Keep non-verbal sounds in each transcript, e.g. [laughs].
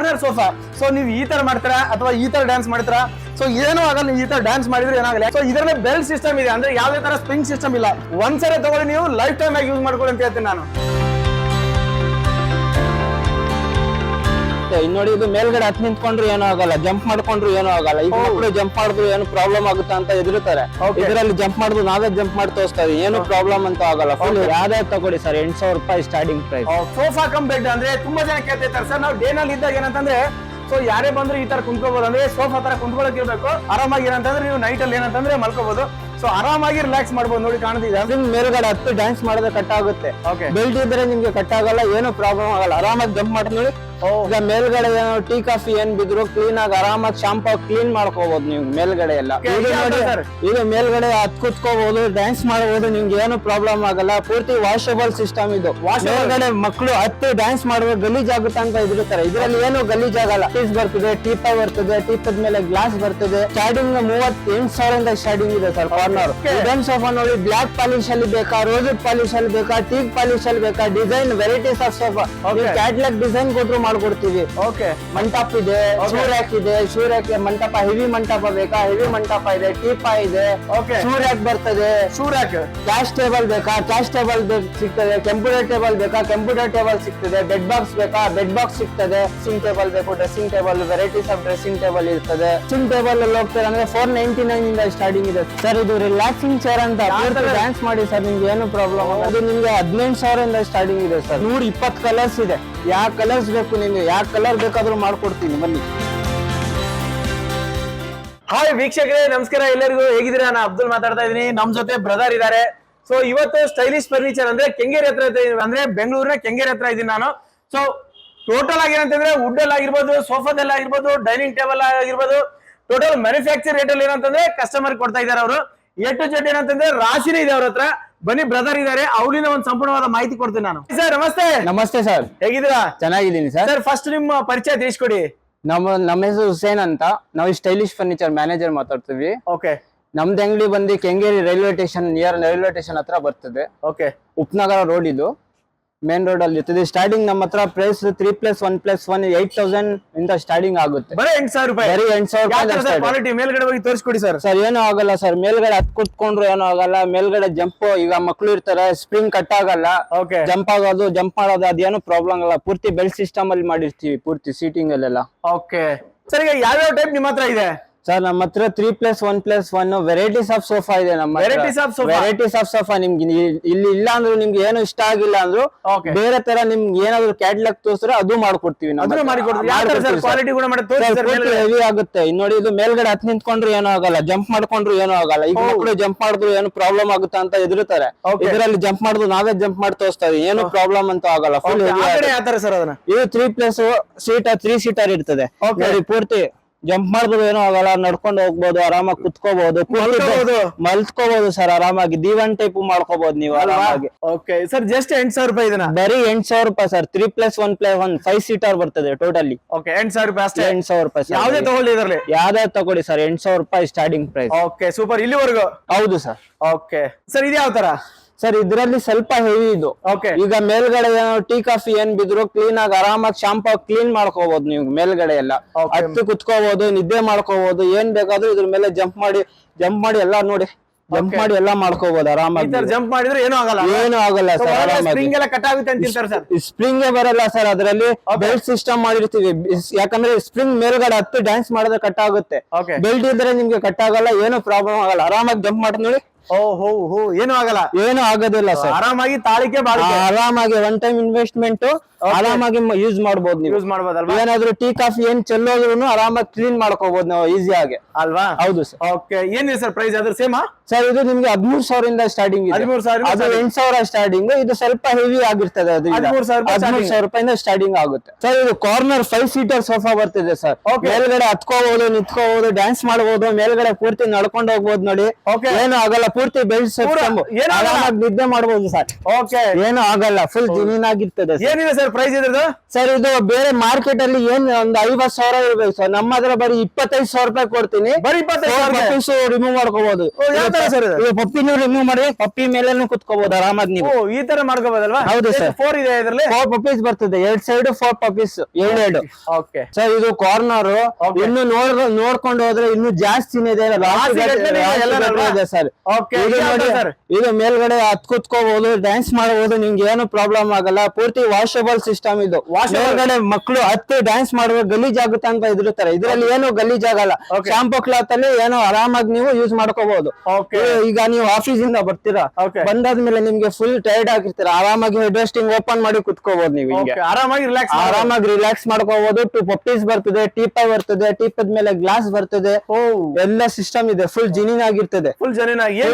Corner sofa so ನೀವು ಈ ತರ ಮಾಡ್ತೀರಾ ಅಥವಾ ಈ ತರ ಡ್ಯಾನ್ಸ್ ಮಾಡ್ತೀರಾ ಸೊ ಏನೋ ಆಗಲ್ಲ ಈ ತರ ಡ್ಯಾನ್ಸ್ ಮಾಡಿದ್ರೆ ಏನಾಗಲ್ಲ. ಸೊ ಇದರಲ್ಲಿ ಬೆಲ್ ಸಿಸ್ಟಮ್ ಇದೆ. ಅಂದ್ರೆ ಯಾವುದೇ ತರ ಸ್ಪ್ರಿಂಗ್ ಸಿಸ್ಟಮ್ ಇಲ್ಲ. ಒಂದ್ಸರಿ ತಗೊಳ್ಳಿ ನೀವು ಲೈಫ್ ಟೈಮ್ ಆಗಿ ಯೂಸ್ ಮಾಡ್ಕೊಳ್ಳಿ ಅಂತ ಹೇಳ್ತೀನಿ ನಾನು. ಇನ್ ನೋಡಿ ಇದು ಮೇಲ್ಗಡೆ ಹತ್ ನಿಂತ್ಕೊಂಡ್ರು ಏನೂ ಆಗಲ್ಲ. ಜಂಪ್ ಮಾಡ್ಕೊಂಡ್ರು ಏನೂ ಆಗಲ್ಲ. ಈ ಮಕ್ಕಳು ಜಂಪ್ ಮಾಡಿದ್ರು ಏನು ಪ್ರಾಬ್ಲಮ್ ಆಗುತ್ತಾ ಅಂತ ಎದುರುತ್ತಾರೆ. ಇದರಲ್ಲಿ ಜಂಪ್ ಮಾಡಿದ್ರು ನಾವೇ ಜಂಪ್ ಮಾಡಿ ತೋರಿಸ್ತಾ ಇದೀವಿ. ಏನು ಪ್ರಾಬ್ಲಮ್ ಅಂತ ಆಗಲ್ಲ. ಫುಲ್ ಯಾವ್ದೇ ತಗೊಳ್ಳಿ ಸರ್ ಎಂಟ್ ಸಾವಿರ ರೂಪಾಯಿ starting price sofa cum bed ಅಂದ್ರೆ ತುಂಬಾ ಜನ ಕೇಳ್ತಿರ್ತಾರೆ ಸರ್. ನಾವು ಡೇನಲ್ಲಿ ಇದ್ದಾಗ ಏನಂತಂದ್ರೆ ಸೊ ಯಾರೇ ಬಂದ್ರು ಈ ತರ ಕುಂತ್ಕೋಬಹುದು ಅಂದ್ರೆ ಸೋಫಾ ತರ ಕುಂತ್ಕೊಳಕ್ ಇರಬೇಕು ಆರಾಮಾಗಿ ಏನಂತಂದ್ರೆ ನೀವು ನೈಟ್ ಅಲ್ಲಿ ಏನಂತಂದ್ರೆ ಮಲ್ಕೋಬಹುದು ಸೊ ಆರಾಮಾಗಿ ರಿಲ್ಯಾಕ್ಸ್ ಮಾಡ್ಬೋದು. ನೋಡಿ ಕಾಣ್ತಿದೆ. ನಿಮ್ ಮೇಲ್ಗಡೆ ಹತ್ತು ಡ್ಯಾನ್ಸ್ ಮಾಡಿದ್ರೆ ಕಟ್ ಆಗುತ್ತೆ. ಬೆಲ್ಟ್ ಇದ್ರೆ ನಿಮ್ಗೆ ಕಟ್ ಆಗಲ್ಲ ಏನು ಪ್ರಾಬ್ಲಮ್ ಆಗಲ್ಲ. ಆರಾಮಾಗಿ ಜಂಪ್ ಮಾಡಿ ನೋಡಿ. ಈಗ ಮೇಲ್ಗಡೆ ಏನೋ ಟೀ ಕಾಫಿ ಏನ್ ಬಿದ್ರು ಕ್ಲೀನ್ ಆಗಿ ಆರಾಮಾಗಿ ಶಾಂಪು ಕ್ಲೀನ್ ಮಾಡ್ಕೋಬಹುದು ನೀವು ಮೇಲ್ಗಡೆ ಎಲ್ಲ ಈಗ ಇದು ನೋಡಿ ಇದು ಮೇಲ್ಗಡೆ ಹತ್ ಕುತ್ಕೋಬಹುದು ಡ್ಯಾನ್ಸ್ ಮಾಡಬಹುದು ನಿಮ್ಗೆ ಏನು ಪ್ರಾಬ್ಲಮ್ ಆಗಲ್ಲ. ಪೂರ್ತಿ ವಾಷಬಲ್ ಸಿಸ್ಟಮ್ ಇದು. ಮೇಲ್ಗಡೆ ಮಕ್ಕಳು ಹತ್ತು ಡ್ಯಾನ್ಸ್ ಮಾಡುವ ಗಲೀಜ್ ಆಗುತ್ತೆ ಅಂತ ಇದಿರ್ತಾರೆ ಇದ್ರಲ್ಲಿ ಏನು ಗಲೀಜ್ ಆಗಲ್ಲ. ಟೀಸ್ ಬರ್ತದೆ ಟೀಪ ಬರ್ತದೆ ಟೀಪದ ಮೇಲೆ ಗ್ಲಾಸ್ ಬರ್ತದೆ. ಸ್ಟಾರ್ಟಿಂಗ್ ಮೂವತ್ತೆಂಟು ಸಾವಿರದಿಂದ ಸ್ಟಾರ್ಟಿಂಗ್ ಇದೆ ಸರ್ ಕಾರ್ನರ್ ಡ್ಯಾನ್ಸ್ ಸೋಫಾ ನೋಡಿ ಬ್ಲಾಕ್ ಪಾಲಿಶ್ ಅಲ್ಲಿ ಬೇಕಾ ರೋಜ್ ಪಾಲಿಶ್ ಅಲ್ಲಿ ಬೇಕಾ ಟೀಕ್ ಪಾಲಿಶ್ ಅಲ್ಲಿ ಬೇಕಾ design varieties of sofa. Catalogue design ಕೊಟ್ರು ಮಾಡ್ಕೊಡ್ತೀವಿ. ಓಕೆ ಮಂಟಪ ಇದೆ ಸೂರ್ಯಕ್ ಇದೆ ಸೂರ್ಯಕ್ಕೆ ಮಂಟಪ ಹೆವಿ ಮಂಟಪ ಬೇಕಾ? ಹೆವಿ ಮಂಟಪ ಇದೆ ಟೀಪ ಇದೆ. ಸೂರ್ಯಕ್ ಸೂರ್ಯಾಕ್ ಬರ್ತದೆ. ಸೂರ್ಯಕ್. ಕ್ಯಾಶ್ ಟೇಬಲ್ ಬೇಕಾ? ಕ್ಯಾಶ್ ಟೇಬಲ್ ಸಿಗ್ತದೆ. ಕಂಪ್ಯೂಟರ್ ಟೇಬಲ್ ಬೇಕಾ? ಕಂಪ್ಯೂಟರ್ ಟೇಬಲ್ ಸಿಗ್ತದೆ. ಬೆಡ್ ಬಾಕ್ಸ್ ಬೇಕಾ? ಬೆಡ್ ಬಾಕ್ಸ್ ಸಿಗ್ತದೆ. ಡ್ರೆಸ್ಸಿಂಗ್ ಟೇಬಲ್ ಬೇಕು dressing table varieties of dressing table ಇರ್ತದೆ. ಡ್ರೆಸ್ಸಿಂಗ್ ಟೇಬಲ್ ಅಲ್ಲಿ ಹೋಗ್ತಾರೆ ಅಂದ್ರೆ ಫೋರ್ ನೈನ್ಟಿ ನೈನ್ ಇಂದ ಸ್ಟಾರ್ಟಿಂಗ್ ಇದೆ. ಸರ್ ಇದು ರಿಲ್ಯಾಕ್ಸಿಂಗ್ ಚೇರ್ ಅಂತ? ಡ್ಯಾನ್ಸ್ ಮಾಡಿ ಸರ್ ನಿಮ್ಗೆ ಏನು ಪ್ರಾಬ್ಲಮ್ ಅದು ನಿಮ್ಗೆ ಹದಿನೆಂಟು ಸಾವಿರದಿಂದ ಸ್ಟಾರ್ಟಿಂಗ್ ಇದೆ ಸರ್ ನೂರ ಇಪ್ಪತ್ತು ಕಲರ್ಸ್ ಇದೆ. ಯಾವ ಕಲರ್ಸ್ ಬೇಕು ನಿನ್ಗೆ, ಯಾವ ಕಲರ್ ಬೇಕಾದ್ರೂ ಮಾಡ್ಕೊಡ್ತೀನಿ, ಬನ್ನಿ. ಹಾಯ್ ವೀಕ್ಷಕರೇ, ನಮಸ್ಕಾರ ಎಲ್ಲರಿಗೂ ಹೇಗಿದ್ದೀರಾ? ನಾನು ಅಬ್ದುಲ್ ಮಾತಾಡ್ತಾ ಇದ್ದೀನಿ. ನಮ್ ಜೊತೆ ಬ್ರದರ್ ಇದ್ದಾರೆ. ಸೊ ಇವತ್ತು ಸ್ಟೈಲಿಶ್ ಫರ್ನಿಚರ್ ಅಂದ್ರೆ ಕೆಂಗೇರಿ ಹತ್ರ. ಅಂದ್ರೆ ಬೆಂಗಳೂರಿನ ಕೆಂಗೇರಿ ಹತ್ರ ಇದ್ದೀನಿ ನಾನು. ಸೊ ಟೋಟಲ್ ಆಗಿ ಏನಂತಂದ್ರೆ ವುಡ್ ಅಲ್ಲಿ ಆಗಿರ್ಬೋದು ಸೋಫಾದಲ್ಲಿ ಆಗಿರ್ಬೋದು ಡೈನಿಂಗ್ ಟೇಬಲ್ ಆಗಿರ್ಬೋದು ಟೋಟಲ್ ಮ್ಯಾನುಫ್ಯಾಕ್ಚರ್ ರೇಟ್ ಅಲ್ಲಿ ಏನಂತಂದ್ರೆ ಕಸ್ಟಮರ್ ಕೊಡ್ತಾ ಇದ್ದಾರೆ ಅವರು. ಎ ಟು ಏನಂತಂದ್ರೆ ರಾಶಿನೇ ಇದೆ ಅವ್ರ ಹತ್ರ. ಬನ್ನಿ ಬ್ರದರ್ ಇದ್ದಾರೆ ಅವಳಿನ ಒಂದು ಸಂಪೂರ್ಣವಾದ ಮಾಹಿತಿ ಕೊಡ್ತೀನಿ ನಾನು. ಸರ್ ನಮಸ್ತೆ. ನಮಸ್ತೆ ಸರ್ ಹೇಗಿದ್ದೀರಾ? ಚೆನ್ನಾಗಿದ್ದೀನಿ ಸರ್ ಸರ್ ಫಸ್ಟ್ ನಿಮ್ಮ ಪರಿಚಯ ತಿಳಿಸ್ಕೊಡಿ. ನಮ್ಮ ನಮ್ಮ ಹೆಸರು ಹುಸೇನ್ ಅಂತ. ನಾವು ಸ್ಟೈಲಿಶ್ ಫರ್ನಿಚರ್ ಮ್ಯಾನೇಜರ್ ಮಾತಾಡ್ತೀವಿ. ಓಕೆ ನಮ್ದು ಅಂಗಡಿ ಬಂದು Kengeri railway station near railway station ಹತ್ರ ಬರ್ತದೆ. ಓಕೆ ಉಪನಗರ ರೋಡ್ ಇದು. ಮೇನ್ ರೋಡ್ ಅಲ್ಲಿ ಇರ್ತದೆ. ಸ್ಟಾರ್ಟಿಂಗ್ ನಮ್ಮ ಹತ್ರ price three plus one plus one eight thousand ಇಂದ ಸ್ಟಾರ್ಟಿಂಗ್ ಆಗುತ್ತೆ. ಬರೀ ಎಂಟು ಸಾವಿರ ರೂಪಾಯಿ. ಬರೀ ಎಂಟ್ ಸಾವಿರ ರೂಪಾಯಿ ಕ್ವಾಲಿಟಿ ಮೇಲ್ಗಡೆ ಹೋಗಿ ತೋರಿಸ್ಕೊಡಿ ಸರ್. ಸರ್ ಏನೂ ಆಗಲ್ಲ ಸರ್. ಮೇಲ್ಗಡೆ ಹತ್ ಕುತ್ಕೊಂಡ್ರು ಏನೂ ಆಗಲ್ಲ. ಮೇಲ್ಗಡೆ ಜಂಪ್ ಈಗ ಮಕ್ಳು ಇರ್ತಾರೆ ಸ್ಪ್ರಿಂಗ್ ಕಟ್ ಆಗಲ್ಲ. ಓಕೆ ಜಂಪ್ ಆಗೋದು ಜಂಪ್ ಮಾಡೋದು ಅದೇನು ಪ್ರಾಬ್ಲಮ್ ಆಗಲ್ಲ ಪೂರ್ತಿ ಬೆಲ್ಟ್ ಸಿಸ್ಟಮ್ ಅಲ್ಲಿ ಮಾಡಿರ್ತೀವಿ ಪೂರ್ತಿ ಸೀಟಿಂಗ್ ಅಲ್ಲೆಲ್ಲ. ಓಕೆ ಸರ್ ಈಗ ಯಾವ್ಯಾವ ಟೈಪ್ ನಿಮ್ಮ ಹತ್ರ ಇದೆ? ಸರ್ ನಮ್ಮ ಹತ್ರ three plus one plus one varieties of sofa ಇದೆ ನಮ್ಮ varieties of sofa varieties of sofa ನಿಮ್ಗೆ ಇಲ್ಲಿ- ಇಲ್ಲಿ ಅಂದ್ರೆ ನಿಮ್ಗೆ ಏನು ಇಷ್ಟ ಆಗಿಲ್ಲ ಅಂದ್ರು ಬೇರೆ ತರ ನಿಮ್ಗೆ ಏನಾದ್ರು ಕ್ಯಾಟ್ಲಾಗ್ ತೋರಿಸ್ರೆ ಅದು ಮಾಡ್ಕೊಡ್ತೀವಿ. ಹೆವಿ ಆಗುತ್ತೆ. ಇನ್ ನೋಡಿ ಇದು ಮೇಲ್ಗಡೆ ಹತ್ ನಿಂತ್ಕೊಂಡ್ರು ಏನೂ ಆಗಲ್ಲ. ಜಂಪ್ ಮಾಡ್ಕೊಂಡ್ರು ಏನೂ ಆಗಲ್ಲ. ಈಗ ಕೂಡ ಮಕ್ಕಳು ಜಂಪ್ ಮಾಡಿದ್ರು ಏನು ಪ್ರಾಬ್ಲಮ್ ಆಗುತ್ತಾ ಅಂತ ಎದುರುತ್ತಾರೆ. ಇದರಲ್ಲಿ ಜಂಪ್ ಮಾಡಿದ್ರು ನಾವೇ ಜಂಪ್ ಮಾಡಿ ತೋರಿಸ್ತಾ ಇದೀವಿ ಏನು ಪ್ರಾಬ್ಲಮ್ ಅಂತ ಆಗಲ್ಲ. ಫುಲ್ ಇದು three plus seater three seater ಇರ್ತದೆ. ಪೂರ್ತಿ ಜಂಪ್ ಮಾಡ್ಬೋದು ಏನೋ ಆಗಲ್ಲ ನಡ್ಕೊಂಡು ಹೋಗ್ಬೋದು ಆರಾಮಾಗಿ ಕುತ್ಕೋಬಹುದು. ಮಲ್ಕೋಬಹುದು ಸರ್ ಆರಾಮಾಗಿ. ದಿವನ್ ಟೈಪ್ ಮಾಡ್ಕೋಬಹುದು ನೀವು ಆರಾಮಾಗಿ. ಓಕೆ ಸರ್ ಜಸ್ಟ್ ಎಂಟ್ ಸಾವಿರ ರೂಪಾಯಿ ಇದನ್ನ? ಬರೀ ಎಂಟ್ ಸಾವಿರ ರೂಪಾಯಿ sir. Three plus one plus one five seater ಬರ್ತದೆ ಟೋಟಲಿ ಓಕೆ ಎಂಟು ಸಾವಿರ ರೂಪಾಯಿ ಅಷ್ಟೇ. ಎಂಟ್ ಸಾವಿರ ರೂಪಾಯಿ ಯಾವ್ದೇ ತಗೊಳ್ಳಿ ಇದರಲ್ಲಿ. ಯಾವ್ದೇ ತಗೊಳ್ಳಿ ಸರ್. ಎಂಟ್ ಸಾವಿರ ರೂಪಾಯಿ ಸ್ಟಾರ್ಟಿಂಗ್ ಪ್ರೈಸ್ ಓಕೆ ಸೂಪರ್ ಇಲ್ಲಿವರೆಗೂ? ಹೌದು ಸರ್. ಓಕೆ ಸರ್ ಇದು ಯಾವ ತರ? ಸರ್ ಇದ್ರಲ್ಲಿ ಸ್ವಲ್ಪ ಹೆವಿ ಇದು. ಈಗ ಮೇಲ್ಗಡೆ ಟೀ ಕಾಫಿ ಏನ್ ಬಿದ್ರು ಕ್ಲೀನ್ ಆಗಿ ಆರಾಮಾಗಿ ಶಾಂಪು ಕ್ಲೀನ್ ಮಾಡ್ಕೋಬಹುದು ನೀವು ಮೇಲ್ಗಡೆ ಎಲ್ಲ. ಹತ್ತಿ ಕುತ್ಕೋಬಹುದು ನಿದ್ದೆ ಮಾಡ್ಕೋಬಹುದು ಏನ್ ಬೇಕಾದ್ರೂ ಇದ್ರ ಮೇಲೆ ಜಂಪ್ ಮಾಡಿ ಜಂಪ್ ಮಾಡಿ ಎಲ್ಲ ನೋಡಿ. ಜಂಪ್ ಮಾಡಿ ಎಲ್ಲ ಮಾಡ್ಕೋಬಹುದು ಆರಾಮಾಗಿ. ಜಂಪ್ ಮಾಡಿದ್ರೆ ಏನೂ ಆಗಲ್ಲ ಏನು ಆಗಲ್ಲ ಸರ್ ಆರಾಮಾಗಿ. ಸ್ಪ್ರಿಂಗ್ ಎಲ್ಲ ಕಟ್ ಆಗುತ್ತೆ ಅಂತಿರ್ತಾರೆ ಸರ್. ಸ್ಪ್ರಿಂಗ್ ಬರಲ್ಲ ಸರ್ ಅದರಲ್ಲಿ ಬೆಲ್ಟ್ ಸಿಸ್ಟಮ್ ಮಾಡಿರ್ತೀವಿ. ಯಾಕಂದ್ರೆ ಸ್ಪ್ರಿಂಗ್ ಮೇಲ್ಗಡೆ ಹತ್ತು ಡ್ಯಾನ್ಸ್ ಮಾಡಿದ್ರೆ ಕಟ್ ಆಗುತ್ತೆ. ಬೆಲ್ಟ್ ಇದ್ರೆ ನಿಮ್ಗೆ ಕಟ್ ಆಗಲ್ಲ ಏನು ಪ್ರಾಬ್ಲಮ್ ಆಗಲ್ಲ. ಆರಾಮಾಗಿ ಜಂಪ್ ಮಾಡಿ ನೋಡಿ. ಓ ಹೋ ಹೋ ಏನೂ ಆಗಲ್ಲ. ಏನು ಆಗೋದಿಲ್ಲ ಸರ್. ಆರಾಮಾಗಿ ತಾಳಿಕೆ ಬಾಳಿಕೆ. ಆರಾಮಾಗಿ ಒನ್ ಟೈಮ್ ಇನ್ವೆಸ್ಟ್ಮೆಂಟ್ ಆರಾಮಾಗಿ ಯೂಸ್ ಮಾಡಬಹುದು ನೀವು. ಯೂಸ್ ಮಾಡಬಹುದಲ್ವಾ ಏನಾದ್ರು ಟೀ ಕಾಫಿ ಏನ್ ಚೆಲ್ಲೋದ್ರು ಆರಾಮಾಗಿ ಕ್ಲೀನ್ ಮಾಡ್ಕೋಬಹುದು ನಾವು ಈಸಿಯಾಗಿ ಅಲ್ವಾ? ಹೌದು ಸರ್. ಓಕೆ ಏನಿದೆ ಸರ್ ಪ್ರೈಸ್ ಅದ್ರ ಸೇಮಾ ಸರ್ ಇದು ನಿಮ್ಗೆ ಹದಿಮೂರು ಸಾವಿರದಿಂದ ಸ್ಟಾರ್ಟಿಂಗ್ ಇದೆ. 13,000 ಅದು ಎಂಟು ಸಾವಿರ ಸ್ಟಾರ್ಟಿಂಗ್ ಇದು ಸ್ವಲ್ಪ ಹೆವಿ ಆಗಿರ್ತದೆ ಅದು 13,000 ರೂಪಾಯಿ ಹದಿಮೂರು ಸಾವಿರ ರೂಪಾಯಿಂದ ಸ್ಟಾರ್ಟಿಂಗ್ ಆಗುತ್ತೆ. ಸರ್ ಇದು ಕಾರ್ನರ್ ಫೈವ್ ಸೀಟರ್ ಸೋಫಾ ಬರ್ತಿದೆ ಸರ್. ಮೇಲ್ಗಡೆ ಹತ್ಕೋಬಹುದು ನಿತ್ಕೋಬಹುದು ಡ್ಯಾನ್ಸ್ ಮಾಡಬಹುದು ಮೇಲ್ಗಡೆ ಪೂರ್ತಿ ನಡ್ಕೊಂಡು ಹೋಗ್ಬೋದು ನೋಡಿ. ಏನು ಆಗಲ್ಲ ಪೂರ್ತಿ ಬೆಲ್ಟ್? ಆರಾಮಾಗಿ ನಿದ್ದೆ ಮಾಡಬಹುದು ಸರ್. ಓಕೆ ಏನು ಆಗಲ್ಲ ಫುಲ್ ಜಿನಿನ್ ಆಗಿರ್ತದೆ. ಏನಿದೆ ಸರ್ ಪ್ರೈಸ್ ಇದ್ರದ್ದು? ಸರ್ ಇದು ಬೇರೆ ಮಾರ್ಕೆಟ್ ಅಲ್ಲಿ ಏನ್ ಒಂದ್ ಐವತ್ ಸಾವಿರ ಇರ್ಬೇಕು ಸರ್. ನಮ್ಮ ಹತ್ರ ಬರೀ ಇಪ್ಪತ್ತೈದು ಸಾವಿರ ರೂಪಾಯಿ ಕೊಡ್ತೀನಿ. ಬರೀ ಇಪ್ಪತ್ತೈದು ರಿಮೂವ್ ಮಾಡ್ಕೋಬಹುದು ಇದು? ಪಪ್ಪಿನೂ ರಿಮೂವ್ ಮಾಡಿ ಪಪ್ಪಿ ಮೇಲೆನೂ ಕುತ್ಕೋಬಹುದು ಆರಾಮಾಗಿ ನೀವು. ಈ ತರ ಮಾಡ್ಕೋಬಹುದಲ್ವಾ ಹೌದು ಸರ್. ಫೋರ್ ಇದೆ ಇದ್ರಲ್ಲಿ? ಫೋರ್ ಪಪ್ಪೀಸ್ ಬರ್ತದೆ. ಎರಡ್ ಸೈಡ್ ಫೋರ್ ಪಪ್ಪೀಸ್ ಎರಡು. ಓಕೆ ಸರ್ ಇದು ಕಾರ್ನರ್ ಇನ್ನು ನೋಡ್ ನೋಡ್ಕೊಂಡು ಹೋದ್ರೆ ಇನ್ನು ಜಾಸ್ತಿನೇ? ಇದೆ ಸರ್. Okay, ಇದು ನೋಡಿ ಮೇಲ್ಗಡೆ ಹತ್ ಕುತ್ಕೋಬಹುದು ಡ್ಯಾನ್ಸ್ ಮಾಡಬಹುದು ನಿಮ್ಗೆ ಏನು ಪ್ರಾಬ್ಲಮ್ ಆಗಲ್ಲ. ಪೂರ್ತಿ ವಾಷಬಲ್ ಸಿಸ್ಟಮ್ ಇದು. Washable. ಮೇಲ್ಗಡೆ ಮಕ್ಕಳು ಹತ್ತು ಡ್ಯಾನ್ಸ್ ಮಾಡುವ ಗಲೀಜ್ ಆಗುತ್ತೆ ಅಂತ ಇದಿರ್ತಾರೆ ಇದ್ರಲ್ಲಿ ಏನು ಗಲೀಜ್ ಆಗಲ್ಲ. Okay. ಶಾಂಪೂ ಕ್ಲಾತ್ ಅಲ್ಲಿ ಏನೋ ಆರಾಮಾಗಿ ನೀವು ಯೂಸ್ ಮಾಡ್ಕೋಬಹುದು Okay. ಈಗ ನೀವು ಆಫೀಸ್ ಇಂದ ಬರ್ತೀರಾ? Okay. ಬಂದಾದ್ಮೇಲೆ ನಿಮ್ಗೆ ಫುಲ್ ಟೈರ್ಡ್ ಆಗಿರ್ತೀರಾ. ಆರಾಮಾಗಿ ಹೆಡ್ ರೆಸ್ಟಿಂಗ್ ಓಪನ್ ಮಾಡಿ ಕುತ್ಕೋಬಹುದು ನೀವು ಹಿಂಗೆ. ಓಕೆ ಆರಾಮಾಗಿ ರಿಲ್ಯಾಕ್ಸ್ ಆರಾಮಾಗಿ ರಿಲ್ಯಾಕ್ಸ್ ಮಾಡ್ಕೋಬಹುದು ಟು ಪಪ್ಪೀಸ್ ಬರ್ತದೆ ಟೀಪ ಬರ್ತದೆ ಟೀಪದ ಮೇಲೆ ಗ್ಲಾಸ್ ಬರ್ತದೆ. ಓ ಎಲ್ಲ ಸಿಸ್ಟಮ್ ಇದೆ. ಫುಲ್ ಜಿನಿನ್ ಆಗಿರ್ತದೆ. ಫುಲ್ ಜನ. ಇದ್ರದ್ದು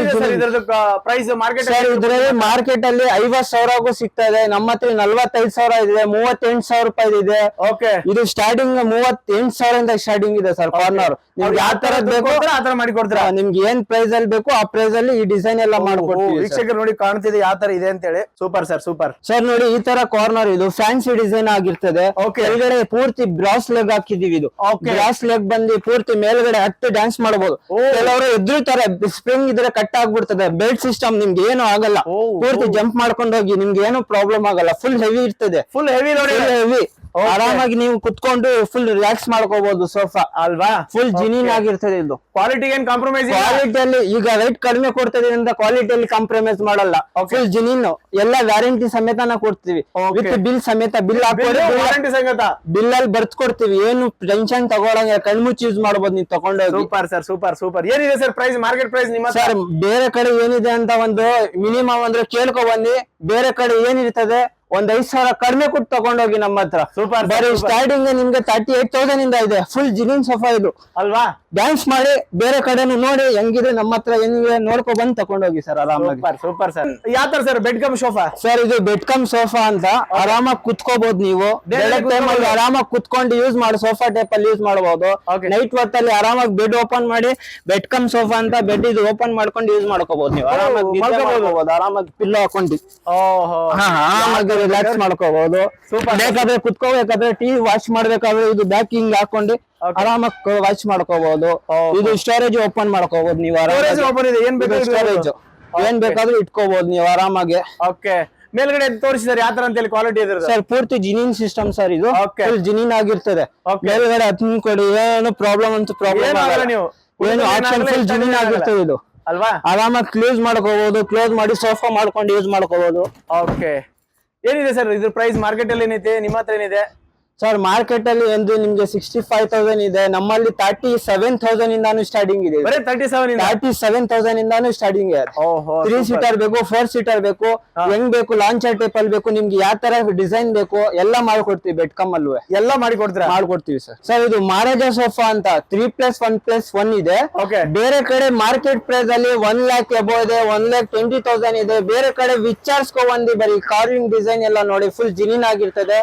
ಪ್ರೈಸ್ ಮಾರ್ಕೆಟ್ ಇದ್ರಲ್ಲಿ ಮಾರ್ಕೆಟ್ ಅಲ್ಲಿ ಐವತ್ ಸಾವಿರಗೂ ಸಿಗ್ತಾ ಇದೆ. ನಮ್ಮ ಹತ್ರ ನಲ್ವತ್ತೈದು ಸಾವಿರ ಇದೆ ಮೂವತ್ತೆಂಟು ಸಾವಿರ ರೂಪಾಯಿ ಇದೆ. ಓಕೆ ಇದು ಸ್ಟಾರ್ಟಿಂಗ್ ಮೂವತ್ತೆಂಟು ಸಾವಿರದಿಂದ ಸ್ಟಾರ್ಟಿಂಗ್ ಇದೆ ಸರ್ ಕಾರ್ನರ್ ನಿಮ್ಗೆ ಯಾವ ತರ ಬೇಕು? ಆ ತರ ಮಾಡಿ ಕೊಡ್ತೀರಾ? ನಿಮ್ಗೆ ಏನ್ ಪ್ರೈಸ್ ಅಲ್ಲಿ ಬೇಕು ಆ ಪ್ರೈಸ್ ಅಲ್ಲಿ ಈ ಡಿಸೈನ್ ಎಲ್ಲ ಮಾಡ್ಕೊಡ್ತೀವಿ. ವೀಕ್ಷಕರು ನೋಡಿ ಕಾಣ್ತಿದೆ ಯಾವ ತರ ಇದೆ ಅಂತ ಹೇಳಿ ಸೂಪರ್ ಸರ್ ಸೂಪರ್ ಸರ್ ನೋಡಿ ಈ ತರ ಕಾರ್ನರ್ ಇದು ಫ್ಯಾನ್ಸಿ ಡಿಸೈನ್ ಆಗಿರ್ತದೆ. ಓಕೆ ಕೆಳಗಡೆ ಪೂರ್ತಿ ಬ್ರಾಸ್ ಲೆಗ್ ಹಾಕಿದೀವಿ ಇದು. ಬ್ರಾಸ್ ಲೆಗ್ ಬಂದು ಪೂರ್ತಿ ಮೇಲ್ಗಡೆ ಹತ್ತು ಡ್ಯಾನ್ಸ್ ಮಾಡಬಹುದು ಕೆಲವರು ಎದುರು ತರ ಸ್ಪ್ರಿಂಗ್ ಇದ್ರೆ ಕಟ್ ಆಗ್ಬಿಡ್ತದೆ ಬೆಲ್ಟ್ ಸಿಸ್ಟಮ್ ನಿಮ್ಗೆ ಏನು ಆಗಲ್ಲ. ಪೂರ್ತಿ ಜಂಪ್ ಮಾಡ್ಕೊಂಡು ಹೋಗಿ ನಿಮ್ಗೆ ಏನು ಪ್ರಾಬ್ಲಮ್ ಆಗಲ್ಲ. ಫುಲ್ ಹೆವಿ ಇರ್ತದೆ. ಫುಲ್ ಹೆವಿ ನೋಡಿ. ಹೆವಿ. ಆರಾಮಾಗಿ ನೀವು ಕುತ್ಕೊಂಡು ಫುಲ್ ರಿಲ್ಯಾಕ್ಸ್ ಮಾಡ್ಕೋಬಹುದು ಸೋಫಾ ಅಲ್ವಾ? ಫುಲ್ ಜಿನಿನ್ ಆಗಿರ್ತದೆ ಇದು. ಕ್ವಾಲಿಟಿ ಏನ್ ಕಾಂಪ್ರಮೈಸ್ ಕ್ವಾಲಿಟಿ ಕ್ವಾಲಿಟಿಯಲ್ಲಿ ಈಗ ರೇಟ್ ಕಡಿಮೆ ಕೊಡ್ತದೆ ಅಂತ ಕ್ವಾಲಿಟಿಯಲ್ಲಿ ಕಾಂಪ್ರಮೈಸ್ ಮಾಡಲ್ಲ. ಫುಲ್ ಜಿನಿನ್ ಎಲ್ಲ ವ್ಯಾರಂಟಿ ಸಮೇತನ ಕೊಡ್ತೀವಿ. ವಿತ್ ಬಿಲ್ ಸಮೇತ ಬಿಲ್ ಹಾಕೊಂಡು ವಾರಂಟಿ ಸಮೇತ? ಬಿಲ್ ಅಲ್ಲಿ ಬರ್ತ್ ಕೊಡ್ತೀವಿ ಏನು ಟೆನ್ಷನ್ ತಗೊಳಂಗ ಕಣ್ಮುಚ್ಚಿ ಯೂಸ್ ಮಾಡಬಹುದು ನೀವು ತಗೊಂಡೋಗಿ. ಸೂಪರ್ ಸರ್ ಸೂಪರ್ ಸೂಪರ್ ಏನಿದೆ ಸರ್ ಪ್ರೈಸ್ ಮಾರ್ಕೆಟ್ ಪ್ರೈಸ್ ನಿಮ್ಮ? ಸರ್ ಬೇರೆ ಕಡೆ ಏನಿದೆ ಅಂತ ಒಂದು ಮಿನಿಮಮ್ ಅಂದ್ರೆ ಕೇಳ್ಕೊ ಬನ್ನಿ. ಬೇರೆ ಕಡೆ ಏನಿರ್ತದೆ? ಒಂದ್ ಐದ್ ಸಾವಿರ ಕಡಿಮೆ ಕೊಟ್ಟು ತಗೊಂಡೋಗಿ ನಮ್ಮ ಹತ್ರ. ಸೂಪರ್ ಬರೀ ಸ್ಟಾರ್ಟಿಂಗ್ ನಿಮ್ಗೆ ತರ್ಟಿ ಏಟ್ ತೌಸಂಡ್ ಇಂದ ಇದೆ. ಫುಲ್ ಜಿನಿನ್ ಸೋಫಾ ಇದು. ಅಲ್ವಾ? ಡ್ಯಾನ್ಸ್ ಮಾಡಿ ಬೇರೆ ಕಡೆನು ನೋಡಿ ಹೆಂಗಿದೆ ನಮ್ಮ ಹತ್ರ ಹೆಂಗಿದೆ ನೋಡ್ಕೊ ಬಂದು ತಗೊಂಡೋಗಿ ಸರ್ ಆರಾಮಾಗಿ. ಸೂಪರ್ ಸರ್ ಯಾವ ತರ sir bed cum sofa sir ಇದು ಬೆಡ್ ಕಮ್ ಸೋಫಾ ಅಂತ ಆರಾಮಾಗಿ ಕುತ್ಕೋಬಹುದು ನೀವು. Daily ಬೆಳಗ್ಗೆ ಟೈಮ್ ಅಲ್ಲಿ ಕುತ್ಕೊಬೋದು. ಆರಾಮಾಗಿ ಕುತ್ಕೊಂಡು ಯೂಸ್ ಮಾಡಿ ಸೋಫಾ ಟೈಪ್ ಅಲ್ಲಿ ಯೂಸ್ ಮಾಡಬಹುದು ನೈಟ್ ಹೊತ್ತಲ್ಲಿ ಆರಾಮಾಗಿ ಬೆಡ್ ಓಪನ್ ಮಾಡಿ ಬೆಡ್ ಕಮ್ ಸೋಫಾ ಅಂತ ಬೆಡ್ ಇದು ಓಪನ್ ಮಾಡ್ಕೊಂಡು ಯೂಸ್ ಮಾಡ್ಕೋಬಹುದು ನೀವು. ಆರಾಮಾಗಿ ಆರಾಮಾಗಿ ಪಿಲ್ಲೋ ಹಾಕೊಂಡು. ಆರಾಮಾಗಿ ರಿಲ್ಯಾಕ್ಸ್ ಮಾಡ್ಕೋಬಹುದು. ಬೇಕಾದ್ರೆ ಕುತ್ಕೋಬೇಕಾದ್ರೆ ಟಿ ವಾಶ್ ಮಾಡ್ಬೇಕಾದ್ರೆ ಇದು ಬ್ಯಾಕ್ ಹಿಂಗ್ ಹಾಕೊಂಡು. ಆರಾಮಾಗಿ ವಾಶ್ ಮಾಡ್ಕೋಬಹುದು ಇದು ಸ್ಟೋರೇಜ್ ಓಪನ್ ಮಾಡ್ಕೋಬಹುದು ನೀವು ಸ್ಟೋರೇಜ್ ಓಪನ್ ಇದೆ. ಏನ್ ಬೇಕಾದ್ರೂ ಸ್ಟೋರೇಜ್ ಏನ್ ಬೇಕಾದ್ರೂ ಇಟ್ಕೋಬಹುದು ನೀವು ಆರಾಮಾಗಿ. ಓಕೆ ಮೇಲ್ಗಡೆ ತೋರಿಸಿದ್ರೆ ಯಾವ ತರ ಅಂತ ಹೇಳಿ ಕ್ವಾಲಿಟಿ ಇದೆ ಸರ್ ಪೂರ್ತಿ ಜಿನಿನ್ ಸಿಸ್ಟಮ್ ಸರ್ ಇದು. ಫುಲ್ ಜಿನಿನ್ ಆಗಿರ್ತದೆ. ಮೇಲ್ಗಡೆ ಹತ್ತು ಕೊಡಿ. ಏನು ಪ್ರಾಬ್ಲಮ್ ಅಂತೂ ಪ್ರಾಬ್ಲಮ್ ಆಗಲ್ಲ. ನೀವು. ಏನು ಆಪ್ಷನ್ ಫುಲ್ ಜಿನಿನ್ ಆಗಿರ್ತದೆ ಇದು. ಅಲ್ವಾ? ಆರಾಮಾಗಿ ಕ್ಲೋಸ್ ಮಾಡ್ಕೋಬಹುದು ಕ್ಲೋಸ್ ಮಾಡಿ ಸೋಫಾ ಮಾಡ್ಕೊಂಡು ಯೂಸ್ ಮಾಡ್ಕೋಬಹುದು ಓಕೆ ಏನಿದೆ ಸರ್? ಇದ್ರ ಪ್ರೈಸ್ ಮಾರ್ಕೆಟ್ ಅಲ್ಲಿ ಏನೈತೆ ನಿಮ್ಮ ಹತ್ರ ಏನಿದೆ? ಸರ್ ಮಾರ್ಕೆಟ್ ಅಲ್ಲಿ ಒಂದು ನಿಮ್ಗೆ ಸಿಕ್ಸ್ಟಿ ಫೈವ್ ತೌಸಂಡ್ ಇದೆ. ನಮ್ಮಲ್ಲಿ ತರ್ಟಿ ಸೆವೆನ್ ತೌಸಂಡ್ ಇಂದಾನು ಸ್ಟಾರ್ಟಿಂಗ್ ಇದೆ. ಬರೀ thirty seven thirty seven thousand ಇಂದಾನು starting ಇದೆ ಓಹೋ ತ್ರೀ ಸೀಟರ್ ಬೇಕು ಫೋರ್ ಸೀಟರ್ ಬೇಕು ಹೆಂಗ್ ಬೇಕು ಲಾಂಚರ್ ಟೈಪ್ ಅಲ್ಲಿ ಬೇಕು ನಿಮ್ಗೆ ಯಾವ ತರ ಡಿಸೈನ್ ಬೇಕು ಎಲ್ಲ ಮಾಡ್ಕೊಡ್ತೀವಿ ಬೆಡ್ ಕಮ್ ಅಲ್ಲೂ ಎಲ್ಲ ಮಾಡಿ ಕೊಡ್ತೀರಾ ಮಾಡ್ಕೊಡ್ತೀವಿ ಸರ್ ಸರ್ ಇದು ಮಹಾರಾಜ ಸೋಫಾ ಅಂತ three plus one plus one ಇದೆ. ಬೇರೆ ಕಡೆ ಮಾರ್ಕೆಟ್ ಪ್ರೈಸ್ ಅಲ್ಲಿ ಒನ್ ಲ್ಯಾಕ್ ಎಬೋ ಇದೆ ಒನ್ ಲ್ಯಾಕ್ ಟ್ವೆಂಟಿ ತೌಸಂಡ್ ಇದೆ. ಬೇರೆ ಕಡೆ ವಿಚಾರ್ಸ್ಕೊ ಬಂದಿ ಬರೀ ಕಾರ್ವಿಂಗ್ ಡಿಸೈನ್ ಎಲ್ಲ ನೋಡಿ ಫುಲ್ ಜಿನಿನ್ ಆಗಿರ್ತದೆ.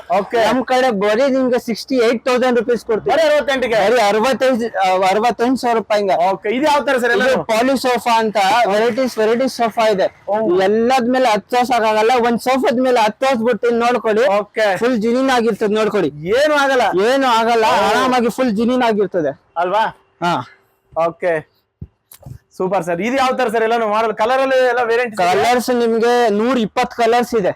ನಮ್ ಕಡೆ ಬರೀ ನಿಮ್ಗೆ ಸಿಕ್ಸ್ಟಿ ಏಟ್ ತೌಸಂಡ್ ರುಪೀಸ್ ಕೊಡ್ತೀವಿ. ಬರೀ ಅರವತ್ತೆಂಟಿಗೆ ಬರೀ ಅರವತ್ತೈದು ಅರವತ್ತೆಂಟು ಸಾವಿರ ರೂಪಾಯಿ ಇದು ಯಾವ ತರ ಸರ್ ಪಾಲಿ ಸೋಫಾ ಅಂತ ವೆರೈಟೀಸ್ ವೆರೈಟೀಸ್ ಸೋಫಾ ಇದೆ. ಎಲ್ಲದ ಮೇಲೆ ಹತ್ತು ಆಗಲ್ಲ ಒಂದ್ ಸೋಫಾದ ಮೇಲೆ ಹತ್ತು ಬಿಡ್ತೀನಿ ನೋಡ್ಕೊಳ್ಳಿ. ಫುಲ್ ಜಿನಿನ್ ಆಗಿರ್ತದೆ ನೋಡ್ಕೊಳ್ಳಿ. ಏನು ಆಗಲ್ಲ? ಏನು ಆಗಲ್ಲ ಆರಾಮಾಗಿ ಫುಲ್ ಜಿನಿನ್ ಆಗಿರ್ತದೆ. ಅಲ್ವಾ? ಹಾ. ಓಕೆ. Super sir. ಇದು ಯಾವ ತರ ಸರ್ ಎಲ್ಲ ಮಾಡಲ್ ಕಲರ್ ಅಲ್ಲಿ ಎಲ್ಲ ವೇರಿಯಂಟ್ ಕಲರ್ಸ್ ನಿಮ್ಗೆ ನೂರ್ ಇಪ್ಪತ್ತು ಕಲರ್ಸ್ ಇದೆ.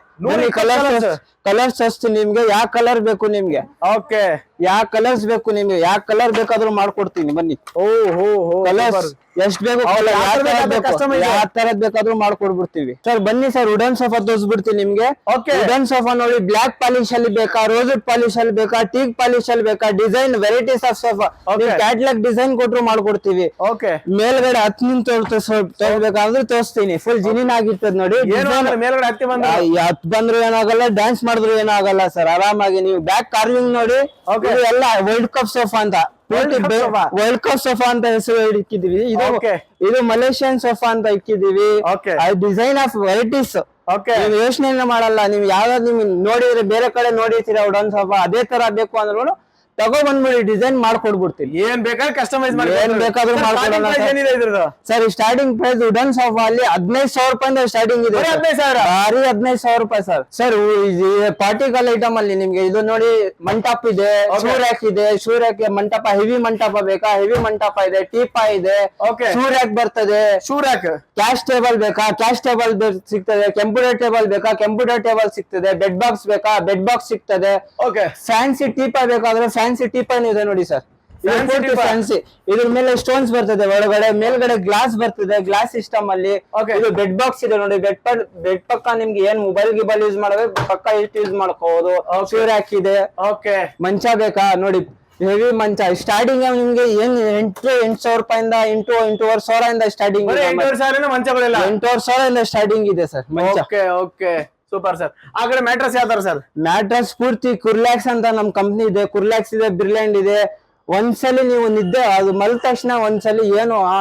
ಕಲರ್ಸ್ ಇಪ್ಪತ್ತು ಕಲರ್ಸ್ ಅಷ್ಟು. ನಿಮ್ಗೆ. ಯಾವ ಕಲರ್ ಬೇಕು ನಿಮ್ಗೆ? ಓಕೆ. ಯಾವ ಕಲರ್ಸ್ ಬೇಕು ನಿಮ್ಗೆ? ಯಾವ ಕಲರ್ ಬೇಕಾದ್ರೂ ಮಾಡ್ಕೊಡ್ತೀನಿ ಬನ್ನಿ. ಓ ಹೋ ಹೋ ಕಲರ್ಸ್ ಎಷ್ಟ್ ಬೇಕು ಯಾವ ತರದ್ ಬೇಕಾದ್ರೂ ಮಾಡ್ಕೊಡ್ಬಿಡ್ತೀವಿ. ಸರ್ ಬನ್ನಿ ಸರ್ ವುಡನ್ ಸೋಫಾ ತೋರಿಸ್ಬಿಡ್ತೀನಿ ನಿಮ್ಗೆ. ಓಕೆ. ವುಡನ್ ಸೋಫಾ ನೋಡಿ ಬ್ಲಾಕ್ ಪಾಲಿಶ್ ಅಲ್ಲಿ ಬೇಕಾ ರೋಜ್ ಪಾಲಿಶ್ ಅಲ್ಲಿ ಬೇಕಾ ಟೀಕ್ ಪಾಲಿಶ್ ಅಲ್ಲಿ ಬೇಕಾ design varieties of sofa. Catalogue design ಕೊಟ್ರು ಮಾಡ್ಕೊಡ್ತೀವಿ. ಓಕೆ. ಮೇಲ್ಗಡೆ ಹತ್ತಿನ ತೋರ್ಸ್ ತೋರ್ಸ್ಬೇಕಂದ್ರೆ ತೋರಿಸ್ತೀನಿ. ಫುಲ್ ಜಿನಿನ್ ಆಗಿರ್ತದೆ ನೋಡಿ. ಮೇಲ್ಗಡೆ ಹತ್ತಿ ಬಂದ ಬಂದ್ರು ಏನಾಗಲ್ಲ ಡ್ಯಾನ್ಸ್ ಮಾಡಿದ್ರು ಏನಾಗಲ್ಲ ಸರ್ ಆರಾಮಾಗಿ ನೀವು ಬ್ಯಾಕ್ ಕಾರ್ವಿಂಗ್ ನೋಡಿ Okay. ಇದು ಎಲ್ಲ ವರ್ಲ್ಡ್ ಕಪ್ ಸೋಫಾ ಅಂತ World Cup sofa? World Cup sofa ಅಂತ ಹೆಸರು ಇಕ್ಕಿದೀವಿ ಇದು Okay. ಇದು ಮಲೇಷಿಯನ್ ಸೋಫಾ ಅಂತ ಇಕ್ಕಿದೀವಿ Okay. Design of varieties okay ನೀವು ಯೋಚನೆ ಮಾಡಲ್ಲ ನೀವು ಯಾವ್ದಾದ್ರು ನೀವು ನೋಡಿದ್ರೆ ಬೇರೆ ಕಡೆ ನೋಡಿರ್ತೀರ ಒಂದ್ ಸೋಫಾ ಅದೇ ತರ ಬೇಕು ಅಂದ್ರೂ ತಗೋ ಬಂದ್ಬಿಡಿ ಡಿಸೈನ್ ಮಾಡ್ಕೊಡ್ಬಿಡ್ತೀನಿ. ಏನ್ ಬೇಕಾದ್ರೆ ಕಸ್ಟಮೈಸ್ ಮಾಡಿ ಏನ್ ಬೇಕಾದ್ರೂ ಮಾಡ್ಕೊಡೋಣ ಸರ್. ಏನಿದೆ ಇದ್ರದ್ದು? Sir starting price wooden sofa ಅಲ್ಲಿ ಹದಿನೈದು ಸಾವಿರ ರೂಪಾಯಿ ಸ್ಟಾರ್ಟಿಂಗ್ ಇದೆ ಬರೀ sir. 15,000? ಬರೀ ಹದಿನೈದು ಸಾವಿರ ರೂಪಾಯಿ ಸರ್. ಸರ್ ಪಾರ್ಟಿಕಲ್ ಐಟಮ್ ಅಲ್ಲಿ ನಿಮ್ಗೆ ಇದು ನೋಡಿ ಮಂಟಪ ಇದೆ Okay. ಶೂ ರ್ಯಾಕ್ ಇದೆ ಮಂಟಪ ಹೆವಿ ಮಂಟಪ ಬೇಕಾ? ಹೆವಿ ಮಂಟಪ ಇದೆ ಟೀಪಾ ಇದೆ. Okay. ಶೂ ರ್ಯಾಕ್ ಬರ್ತದೆ. ಶೂ ರ್ಯಾಕ್ ಕ್ಯಾಶ್ ಟೇಬಲ್ ಬೇಕಾ ಕ್ಯಾಶ್ ಟೇಬಲ್ ಸಿಗ್ತದೆ. ಕಂಪ್ಯೂಟರ್ ಟೇಬಲ್ ಬೇಕಾ? ಕಂಪ್ಯೂಟರ್ ಟೇಬಲ್ ಸಿಗ್ತದೆ. ಬೆಡ್ ಬಾಕ್ಸ್ ಬೇಕಾ? ಬೆಡ್ ಬಾಕ್ಸ್ ಸಿಗ್ತದೆ. ಓಕೆ ಫ್ಯಾನ್ಸಿ ಟೀಪಾ ಬೇಕಾದ್ರೆ ಫ್ಯಾನ್ಸಿ ಟಿಪನ್ ಇದೆ ನೋಡಿ ಸರ್. ಫ್ಯಾನ್ಸಿ ಇದ್ರ ಮೇಲೆ ಸ್ಟೋನ್ಸ್ ಬರ್ತದೆ ಒಳಗಡೆ ಮೇಲ್ಗಡೆ ಗ್ಲಾಸ್ ಬರ್ತದೆ ಗ್ಲಾಸ್ ಸಿಸ್ಟಮ್ ಅಲ್ಲಿ. ಇದು ಬೆಡ್ ಬಾಕ್ಸ್ ಇದೆ ನೋಡಿ ಬೆಡ್ ಬೆಡ್ ಪಕ್ಕ ನಿಮ್ಗೆ ಏನ್ ಮೊಬೈಲ್ ಗಿಬೈಲ್ ಯೂಸ್ ಮಾಡೋದು ಪಕ್ಕ ಇಷ್ಟು ಯೂಸ್ ಮಾಡ್ಕೋಬಹುದು ಶೂರ್ ಹಾಕಿದೆ. ಓಕೆ ಮಂಚ ಬೇಕಾ? ನೋಡಿ ಹೆವಿ ಮಂಚ. ಸ್ಟಾರ್ಟಿಂಗ್ ನಿಮ್ಗೆ ಏನ್ ಎಂಟು ಎಂಟು ಸಾವಿರ ರೂಪಾಯಿಂದ ಎಂಟು ಎಂಟೂವರೆ ಇಂದ ಸ್ಟಾರ್ಟಿಂಗ್ ಎಂಟೂವರೆ ಸಾವಿರ ಇಂದ ಸ್ಟಾರ್ಟಿಂಗ್ ಇದೆ ಸರ್ ಮಂಚ. ಓಕೆ ಓಕೆ ಸೂಪರ್ ಸರ್ ಆ ಕಡೆ ಮ್ಯಾಟ್ರಸ್ ಯಾವ್ದಾರ ಸರ್ ಮ್ಯಾಟ್ರಸ್ ಪೂರ್ತಿ ಕುರ್ಲ್ಯಾಕ್ಸ್ ಅಂತ ನಮ್ ಕಂಪ್ನಿ ಇದೆ. ಕುರ್ಲ್ಯಾಕ್ಸ್ ಇದೆ ಬಿರ್ಲ್ಯಾಂಡ್ ಇದೆ. ಒಂದ್ಸಲಿ ನೀವು ನಿದ್ದೆ ಅದು ಮಲ್ ತಕ್ಷಣ ಒಂದ್ಸಲಿ ಏನು ಆ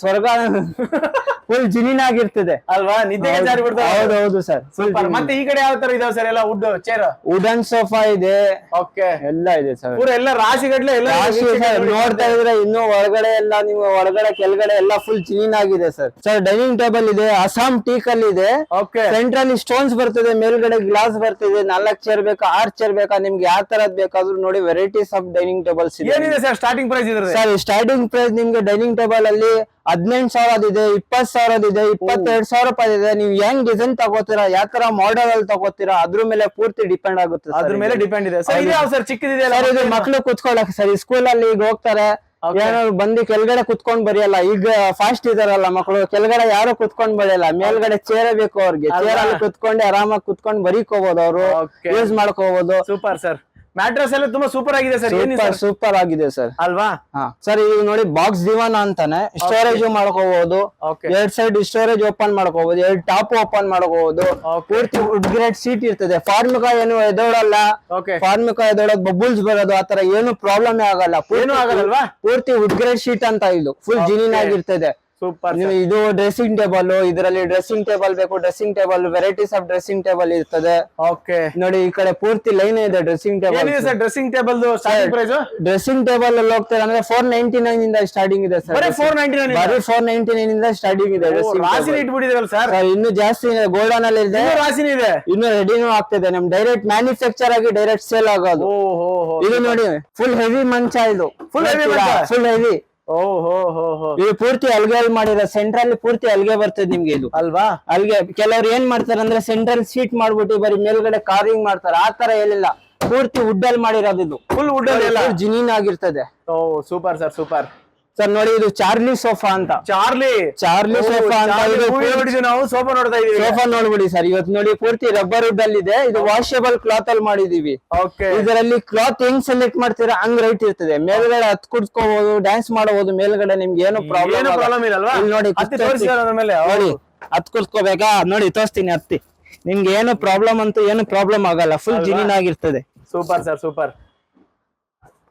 ಸ್ವರ್ಗ [laughs] ಫುಲ್ ಜಿನಿನಾಗಿರ್ತದೆ ಅಲ್ವಾ? ನಿದ್ದೆ ಜಾರಿ ಬಿಡ್ತಾರೆ ಹೌದು ಸರ್ ಸೂಪರ್ ಮತ್ತೆ ಈ ಕಡೆ ಯಾವ ತರ ಇದಾವೆ ಸರ್ ಎಲ್ಲ ವುಡ್ ಚೇರ್ ವುಡನ್ ಸೋಫಾ ಇದೆ. ಓಕೆ ಎಲ್ಲ ಇದೆ ಸರ್ ಪೂರ ಎಲ್ಲ ರಾಶಿ ಗಟ್ಲೆ ಎಲ್ಲ ರಾಶಿ ಸರ್ ನೋಡ್ತಾ ಇದ್ರೆ ಇನ್ನು ಒಳಗಡೆ ಎಲ್ಲ ನೀವು ಒಳಗಡೆ ಕೆಳಗಡೆ ಎಲ್ಲ ಫುಲ್ ಜಿನಿನ್ ಆಗಿದೆ ಸರ್ ಸರ್ ಡೈನಿಂಗ್ ಟೇಬಲ್ ಇದೆ ಅಸ್ಸಾಂ ಟೀಕಲ್ಲಿ ಇದೆ. ಓಕೆ ಸೆಂಟ್ರಲ್ಲಿ ಸ್ಟೋನ್ಸ್ ಬರ್ತದೆ ಮೇಲ್ಗಡೆ ಗ್ಲಾಸ್ ಬರ್ತದೆ ನಾಲ್ಕು ಚೇರ್ ಬೇಕಾ ಆರ್ ಚೇರ್ ಬೇಕಾ ನಿಮ್ಗೆ ಯಾವ ತರದ್ ಬೇಕಾದ್ರೂ ನೋಡಿ ವೆರೈಟೀಸ್ ಆಫ್ ಡೈನಿಂಗ್ ಟೇಬಲ್ಸ್ ಇದೆ. ಸ್ಟಾರ್ಟಿಂಗ್ ಪ್ರೈಸ್ ಇದೆ ಸರ್ ಸ್ಟಾರ್ಟಿಂಗ್ ಪ್ರೈಸ್ ನಿಮ್ಗೆ ಡೈನಿಂಗ್ ಟೇಬಲ್ ಅಲ್ಲಿ ಹದಿನೆಂಟು ಸಾವಿರದಿದೆ ಇಪ್ಪತ್ ಸಾವಿರದಿದೆ ಇಪ್ಪತ್ತೆರಡು ಸಾವಿರ ರೂಪಾಯಿ ಇದೆ ನೀವು ಹೆಂಗ್ ಡಿಸೈನ್ ತಗೋತೀರಾ ಯಾವ ತರ ಮಾಡೆಲ್ ಅಲ್ಲಿ ತಗೋತೀರಾ ಅದ್ರ ಮೇಲೆ ಪೂರ್ತಿ ಡಿಪೆಂಡ್ ಆಗುತ್ತೆ ಅದ್ರ ಮೇಲೆ ಡಿಪೆಂಡ್ ಇದೆ ಸರ್. ಇದು ಸರ್ ಚಿಕ್ಕದಿದೆಯಲ್ಲ ಸರ್ ಇದು ಮಕ್ಳು ಕುತ್ಕೊಳಕ್ ಸರ್ ಸ್ಕೂಲ್ ಅಲ್ಲಿ ಈಗ ಹೋಗ್ತಾರೆ. ಏನಾದ್ರು ಬಂದು ಕೆಳಗಡೆ ಕುತ್ಕೊಂಡ್ ಬರೆಯಲ್ಲ ಈಗ ಫಾಸ್ಟ್ ಇದಾರಲ್ಲ ಮಕ್ಕಳು ಕೆಳಗಡೆ ಯಾರು ಕುತ್ಕೊಂಡ್ ಬರೆಯಲ್ಲ ಮೇಲ್ಗಡೆ ಚೇರ್ ಬೇಕು ಅವ್ರಿಗೆ? ಚೇರ್ ಅಲ್ಲಿ ಕುತ್ಕೊಂಡು ಆರಾಮಾಗಿ ಕುತ್ಕೊಂಡ್ ಬರೀಕೋಬಹುದು ಅವರು. ಯೂಸ್ ಮಾಡ್ಕೋಬಹುದು ಸೂಪರ್ ಸರ್ ಮ್ಯಾಟ್ರಸ್ ಎಲ್ಲ ತುಂಬಾ ಸೂಪರ್ ಆಗಿದೆ ಸರ್ ಸೂಪರ್ ಸೂಪರ್ ಆಗಿದೆ ಸರ್ ಅಲ್ವಾ? ಸರ್ ಇದು ನೋಡಿ ಬಾಕ್ಸ್ ದಿವಾನ ಅಂತಾನೆ. ಸ್ಟೋರೇಜ್ ಮಾಡ್ಕೋಬಹುದು. ಎರಡ್ ಸೈಡ್ ಸ್ಟೋರೇಜ್ ಓಪನ್ ಮಾಡ್ಕೋಬಹುದು. ಎರಡ್ ಟಾಪ್ ಓಪನ್ ಮಾಡ್ಕೋಬಹುದು. ಪೂರ್ತಿ ವುಡ್ ಗ್ರೇಡ್ ಸೀಟ್ ಇರ್ತದೆ ಫಾರ್ಮಿಕ ಏನು ಎದೋಡಲ್ಲ ಫಾರ್ಮಿಕ ಎದೋಡೋದ್ ಬಬುಲ್ಸ್ ಬರೋದು ಆತರ ಏನು ಪ್ರಾಬ್ಲಮ್ ಆಗಲ್ಲ. ಏನು ಆಗಲ್ಲ ಆಗಲ್ಲಲ್ವಾ? ಪೂರ್ತಿ ವುಡ್ ಗ್ರೇಡ್ ಶೀಟ್ ಅಂತ ಇದು. ಫುಲ್. ಜಿನಿನ್ ಆಗಿರ್ತದೆ. ಸೂಪರ್ ಇದು ಡ್ರೆಸ್ಸಿಂಗ್ ಟೇಬಲ್ ಇದರಲ್ಲಿ ಡ್ರೆಸ್ಸಿಂಗ್ ಟೇಬಲ್ ಬೇಕು dressing table varieties of dressing table ಇರ್ತದೆ. ಓಕೆ ನೋಡಿ ಈ ಕಡೆ ಪೂರ್ತಿ ಲೈನ್ ಇದೆ dressing table sir dressing table dressing table ಅಲ್ಲಿ ಹೋಗ್ತಾರೆ ಅಂದ್ರೆ ಫೋರ್ ನೈನ್ಟಿ ನೈನ್ ಇಂದ ಸ್ಟಾರ್ಟಿಂಗ್ ಇದೆ ಸರ್ ಫೋರ್ ನೈನ್ಟಿ ನೈನ್ ಬರೀ ಫೋರ್ ನೈನ್ಟಿ ನೈನ್ ಇಂದ ಸ್ಟಾರ್ಟಿಂಗ್ ಇದೆ. ಇಟ್ಬಿಟ್ಟಿದ್ರಲ್ಲ ಸರ್ ಇನ್ನು ಜಾಸ್ತಿ ಗೋಲ್ಡನ್ ಅಲ್ಲಿ ಇದೆ. ಇದೆ? ಇನ್ನು ರೆಡಿನೂ ಆಗ್ತಿದೆ ನಮ್ ಡೈರೆಕ್ಟ್ ಮ್ಯಾನುಫ್ಯಾಕ್ಚರ್ ಆಗಿ ಡೈರೆಕ್ಟ್ ಸೇಲ್ ಆಗೋದು. ಇದು ನೋಡಿ ಫುಲ್ ಹೆವಿ ಮಂಚ ಇದು. Full heavy? ಫುಲ್ ಹೆವಿ ಓ ಹೋ ಹೋ ಇದು ಪೂರ್ತಿ ಅಲ್ಗೆ ಅಲ್ಲಿ ಮಾಡಿರೋ ಸೆಂಟ್ರಲ್ ಪೂರ್ತಿ ಅಲ್ಗೆ ಬರ್ತದೆ ನಿಮ್ಗೆ ಇದು. ಅಲ್ವಾ? ಅಲ್ಗೆ ಕೆಲವ್ರು ಏನ್ ಮಾಡ್ತಾರೆ ಅಂದ್ರೆ ಸೆಂಟ್ರಲ್ ಸೀಟ್ ಮಾಡ್ಬಿಟ್ಟು ಬರೀ ಮೇಲ್ಗಡೆ ಕಾರ್ವಿಂಗ್ ಮಾಡ್ತಾರೆ. ಆ ತರ ಏನಿಲ್ಲ. ಪೂರ್ತಿ ವುಡ್ ಅಲ್ಲಿ ಮಾಡಿರೋದು ಇದು. ಫುಲ್ ವುಡ್ ಅಲ್ಲಿ ಜಿನಿನ್ ಆಗಿರ್ತದೆ. ಓ ಸೂಪರ್ ಸರ್ ಸೂಪರ್. ಸರ್ ನೋಡಿ ಇದು ಚಾರ್ಲಿ ಸೋಫಾ ಅಂತ. ಚಾರ್ಲಿ. ಚಾರ್ಲಿ ಸೋಫಾ ಅಂತ. ಇದು ನಾವು ಸೋಫಾ ನೋಡ್ತಾ ಇದೀವಿ ಸೋಫಾ ನೋಡ್ಬಿಡಿ ಸರ್ ಇವತ್ತು ನೋಡಿ ಪೂರ್ತಿ ರಬ್ಬರ್ ಇದ್ದಲ್ಲಿದೆ. ಅಲ್ಲಿ ಇದೆ ಇದು ವಾಷೇಬಲ್ ಕ್ಲಾತ್ ಅಲ್ಲಿ ಮಾಡಿದೀವಿ ಇದರಲ್ಲಿ ಕ್ಲಾತ್ ಹೆಂಗ್ ಸೆಲೆಕ್ಟ್ ಮಾಡ್ತೀರಾ ಹಂಗ್ ರೈಟ್ ಇರ್ತದೆ. ಮೇಲ್ಗಡೆ ಹತ್ ಕುಡ್ಸ್ಕೋಬಹುದು ಡ್ಯಾನ್ಸ್ ಮಾಡಬಹುದು ಮೇಲ್ಗಡೆ ನಿಮ್ಗೆ ಏನು ಪ್ರಾಬ್ಲಮ್ ನೋಡಿ ನೋಡಿ ಹತ್ ಕುಡ್ಸ್ಕೋಬೇಕಾ? ನೋಡಿ ತೋರಿಸ್ತೀನಿ ಹತ್ತಿ. ನಿಮ್ಗೆ ಏನು ಪ್ರಾಬ್ಲಮ್ ಅಂತೂ ಏನು ಪ್ರಾಬ್ಲಮ್ ಆಗಲ್ಲ. ಫುಲ್? ಜಿನಿನ್ ಆಗಿರ್ತದೆ. Super sir super.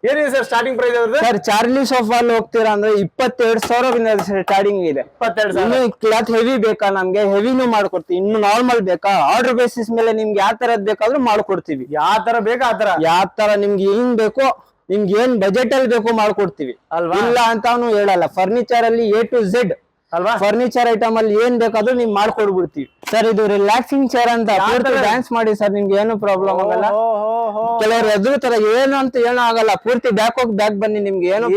ಏನಿದೆ sir starting price sir Charlie sofa ಅಲ್ಲಿ ಹೋಗ್ತೀರಾ ಅಂದ್ರೆ ಇಪ್ಪತ್ತೆರಡು ಸಾವಿರದಿಂದ ಸ್ಟಾರ್ಟಿಂಗ್ ಇದೆ. ಇಪ್ಪತ್ತೆರಡು ಸಾವಿರ. ಇನ್ನು ಕ್ಲಾತ್ ಹೆವಿ ಬೇಕಾ ನಮ್ಗೆ? ಹೆವಿನೂ ಮಾಡ್ಕೊಡ್ತೀವಿ. ಇನ್ನು ನಾರ್ಮಲ್ ಬೇಕಾ? ಆರ್ಡರ್ ಬೇಸಿಸ್ ಮೇಲೆ ನಿಮ್ಗೆ ಯಾವ ತರದ್ ಬೇಕಾದ್ರೂ ಮಾಡ್ಕೊಡ್ತೀವಿ. ಯಾವ ತರ ಬೇಕಾ ಆ ತರ? ಯಾವ ತರ ನಿಮ್ಗೆ ಏನ್ ಬೇಕೋ ನಿಮ್ಗೆ ಏನ್ ಬಜೆಟ್ ಅಲ್ಲಿ ಬೇಕೋ ಮಾಡ್ಕೊಡ್ತೀವಿ. ಅಲ್ವಾ? ಇಲ್ಲ ಅಂತಾನು ಹೇಳಲ್ಲ. ಫರ್ನಿಚರ್ ಅಲ್ಲಿ ಎ ಟು ಝೆಡ್ ಅಲ್ವಾ? ಫರ್ನಿಚರ್ ಐಟಮ್ ಅಲ್ಲಿ ಏನ್ ಬೇಕಾದ್ರೂ ನಿಮ್ ಮಾಡ್ಕೊಡ್ಬಿಡ್ತೀವಿ. ಸರ್ ಇದು ರಿಲ್ಯಾಕ್ಸಿಂಗ್ ಚೇರ್ ಅಂತ ಪೂರ್ತಿ ಡ್ಯಾನ್ಸ್ ಮಾಡಿ ಸರ್ ನಿಮ್ಗೆ ಏನು ಪ್ರಾಬ್ಲಮ್ ಆಗಲ್ಲ? ಕೆಲವರು ಎದುರು ತರ ಏನು ಅಂತ ಏನೂ ಆಗಲ್ಲ. ಪೂರ್ತಿ ಬ್ಯಾಕ್ ಹೋಗಿ ಬ್ಯಾಕ್ ಬನ್ನಿ ನಿಮ್ಗೆ ಏನು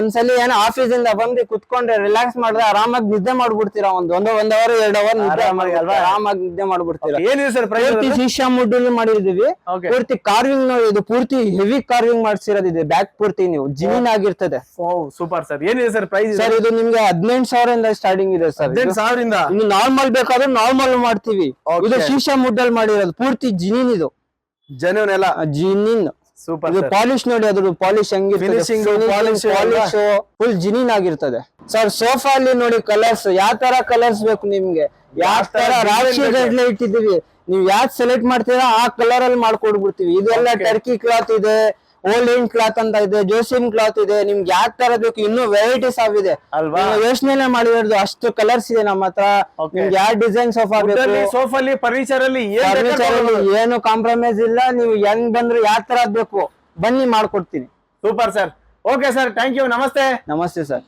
ಒಂದ್ಸಲಿ ಏನೋ ಆಫೀಸ್ ಇಂದ ಬಂದು ಕುತ್ಕೊಂಡ್ರೆ ರಿಲ್ಯಾಕ್ಸ್ ಮಾಡಿದ್ರೆ ಆರಾಮಾಗಿ ನಿದ್ದೆ ಮಾಡ್ಬಿಡ್ತೀರಾ ಒಂದ್? ಒಂದು ಒಂದ್ ಅವರ್ ಎರಡ್ ಅವರ್ ನಿದ್ದೆ ಆರಾಮಾಗಿ ಮಾಡ್ಬಿಡ್ತೀರಾ. ಅಲ್ವಾ? ಆರಾಮಾಗಿ ನಿದ್ದೆ ಮಾಡ್ಬಿಡ್ತೀರಾ? ಏನಿದೆ ಸರ್ ಪೂರ್ತಿ ಶೀಶಾ ಮುಡ್ಡಲ್ಲಿ ಮಾಡಿದೀವಿ ಪೂರ್ತಿ ಕಾರ್ವಿಂಗ್ ಇದು ಪೂರ್ತಿ ಹೆವಿ ಕಾರ್ವಿಂಗ್ ಮಾಡ್ಸಿರೋದಿದೆ. ಬ್ಯಾಕ್ ಪೂರ್ತಿ ನೀವು. ಜೀನ್ ಆಗಿರ್ತದೆ. ಓ ಸೂಪರ್ ಸರ್ ಏನಿದೆ ಸರ್ ಪ್ರೈಸ್ ಸರ್ ಇದು ನಿಮ್ಗೆ ಹದಿನೆಂಟು ಸಾವಿರದಿಂದ ಸ್ಟಾರ್ಟಿಂಗ್ ಇದೆ ಸರ್ ಹದಿನೆಂಟು ಸಾವಿರದಿಂದ? ಇನ್ನು ನಾರ್ಮಲ್ ಬೇಕಾದ್ರೆ ನಾರ್ಮಲ್ ಮಾಡ್ತೀವಿ. ಇದು ಶೀಶಾ ಮುಡ್ಡಲ್ ಮಾಡಿರೋದು ಪೂರ್ತಿ ಜಿನಿನ್ ಇದು. ಜೆನ್ಯೂನ್ ಎಲ್ಲ? ಜಿನಿನ್ ಸೂಪರ್ ಇದು ಪಾಲಿಶ್ ನೋಡಿ ಅದ್ರ polish finishing polish polish full genuine ಆಗಿರ್ತದೆ. ಸರ್ ಸೋಫಾ ಅಲ್ಲಿ ನೋಡಿ ಕಲರ್ಸ್ ಯಾವ ತರ ಕಲರ್ಸ್ ಬೇಕು ನಿಮ್ಗೆ? ಯಾವ ತರ ರಾಶಿ ಗಡ್ಲೆ ಇಟ್ಟಿದ್ದೀವಿ ನೀವ್ ಯಾವ್ದು ಸೆಲೆಕ್ಟ್ ಮಾಡ್ತೀರಾ ಆ ಕಲರ್ ಅಲ್ಲಿ ಮಾಡ್ಕೊಡ್ಬಿಡ್ತೀವಿ. ಇದೆಲ್ಲ. ಟರ್ಕಿ ಕ್ಲಾತ್ ಇದೆ. ಓಲ್ಡ್ ಇಂಡ್ ಕ್ಲಾತ್ ಅಂತ ಇದೆ ಜೋಸಿಮ್ ಕ್ಲಾತ್ ಇದೆ ನಿಮ್ಗೆ ಯಾವ ತರ ಬೇಕು ಇನ್ನೂ ವೆರೈಟೀಸ್ ಆಗಿದೆ ಅಲ್ವಾ? ಯೋಚನೆ ಮಾಡಿರೋದು ಅಷ್ಟು ಕಲರ್ಸ್ ಇದೆ ನಮ್ಮ ಹತ್ರ. ನಿಮ್ಗೆ ಯಾವ ಡಿಸೈನ್ ಸೋಫಾ ಬೇಕು? ಸೋಫಾಲಿ ಫರ್ನಿಚರ್ ಅಲ್ಲಿ ಏನ್ ಫರ್ನಿಚರ್ ಅಲ್ಲಿ ಏನು ಕಾಂಪ್ರಮೈಸ್ ಇಲ್ಲ ನೀವು ಹೆಂಗ್ ಬಂದ್ರು ಯಾವ ತರ ಬೇಕು? ಬನ್ನಿ ಮಾಡ್ಕೊಡ್ತೀನಿ. Super sir okay sir thank you ನಮಸ್ತೆ. ನಮಸ್ತೆ ಸರ್